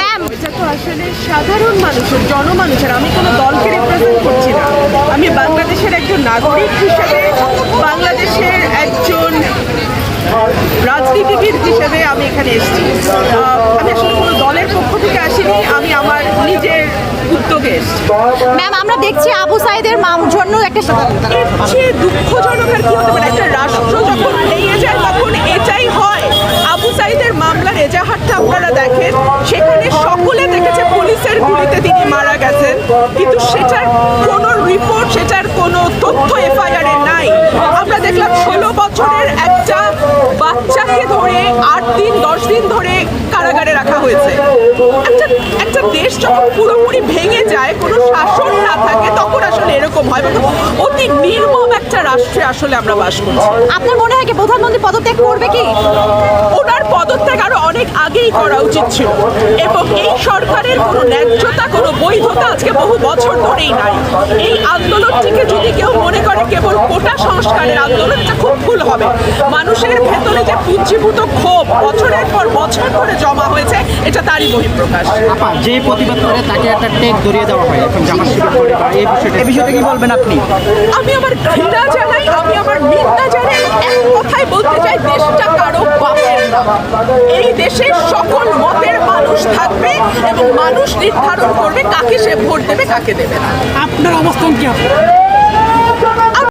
Ma'am এটা তো আসলে সাধারণ মানুষের জনমানুষের আমি কোনো দলকে রিপ্রেজেন্ট করছি না। আমি বাংলাদেশের একজন নাগরিক হিসেবে বাংলাদেশের একজন রাজনীতিবিদ হিসেবে আমি এখানে এসেছি। আমি আসলে কোনো দলের পক্ষ থেকে আসিনি আমি আমার নিজের উদ্যোগে এসেছি। ম্যাম আমরা দেখছি আবু সাইদের মাম জন্য একটা দুঃখজনক আর কি হতে পারে একটা রাষ্ট্র যখন ভেঙে যায় তখন এটাই হয় আবু সাইদের মামলার এজাহারটা আপনারা দেখেন সেখানে সকলে দেখেছে পুলিশের গুলিতে তিনি মারা গেছেন। কিন্তু সেটার কোনো রিপোর্ট সেটার কোনো তথ্য এফআইআর নাই। আমরা দেখলাম ষোলো বছরের একটা বাচ্চাকে ধরে আট দিন দশ দিন ধরে কারাগারে রাখা হয়েছে। একটা একটা দেশ যখন পুরোপুরি ভেঙে যায় কোনো শাসন না থাকে তখন আসলে এরকম হয়। অতি নির্মম একটা রাষ্ট্রে আসলে আমরা বাস করছি। আপনার মনে হয় কি প্রধানমন্ত্রী পদত্যাগ করবে কি? ওনার পদত্যাগ আরও আগেই করা উচিত ছিল। এবং এই সরকারের কোনো ন্যায্যতা কোনো বৈধতা আজকে বহু বছর ধরেই নাই। এই আন্দোলনটিকে যদি কেউ মনে করে কেবল কোটা সংস্কারের আন্দোলন এটা খুব ভুল হবে। মানুষের ভেতরে যে পুঞ্জীভূত ক্ষোভ বছরের পর বছর ধরে জমা হয়েছে এটা তারই বহিঃপ্রকাশ। যে প্রতিবাদ করে তাকে একটা টেক ধরিয়ে দেওয়া হয় এখন এই বিষয়টা এই বিষয়টা কি বলবেন আপনি? আমি আমার ঘৃণা জানাই আমি আমার নিন্দা জানাই এক কথায় বলতে চাই দেশটা কারও বাপের না এই দেশের সকল মতের মানুষ থাকবে এবং মানুষ নির্ধারণ করবে কাকে সে ভোট দেবে, কাকে দেবে না। আপনার অবস্থান কি